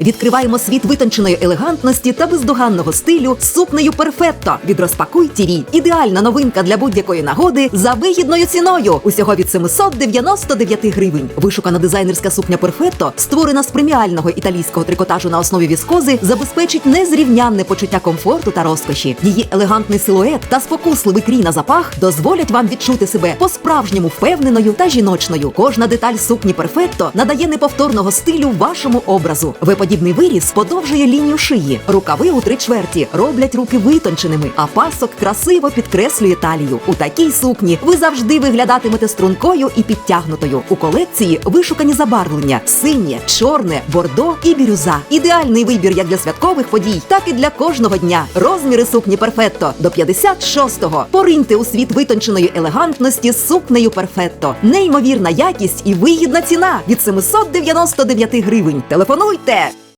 Відкриваємо світ витонченої елегантності та бездоганного стилю з сукнею Перфетто від Розпакуй ТІВІ. Ідеальна новинка для будь-якої нагоди за вигідною ціною. Усього від 799 гривень. Вишукана дизайнерська сукня Перфетто, створена з преміального італійського трикотажу на основі віскози, забезпечить незрівнянне почуття комфорту та розкоші. Її елегантний силует та спокусливий крій на запах дозволять вам відчути себе по-справжньому впевненою та жіночною. Кожна деталь сукні Перфетто надає неповторного стилю вашому образу. Виподібний виріз подовжує лінію шиї. Рукави у три чверті роблять руки витонченими, а пасок красиво підкреслює талію. У такій сукні ви завжди виглядатимете стрункою і підтягнутою. У колекції вишукані забарвлення: синє, чорне, бордо і бірюза. Ідеальний вибір як для святкових подій, так і для кожного дня. Розміри сукні Перфетто до 56-го. Пориньте у світ витонченої елегантності з сукнею Перфетто. Неймовірна якість і вигідна ціна від 799 гривень. Телефонуйте!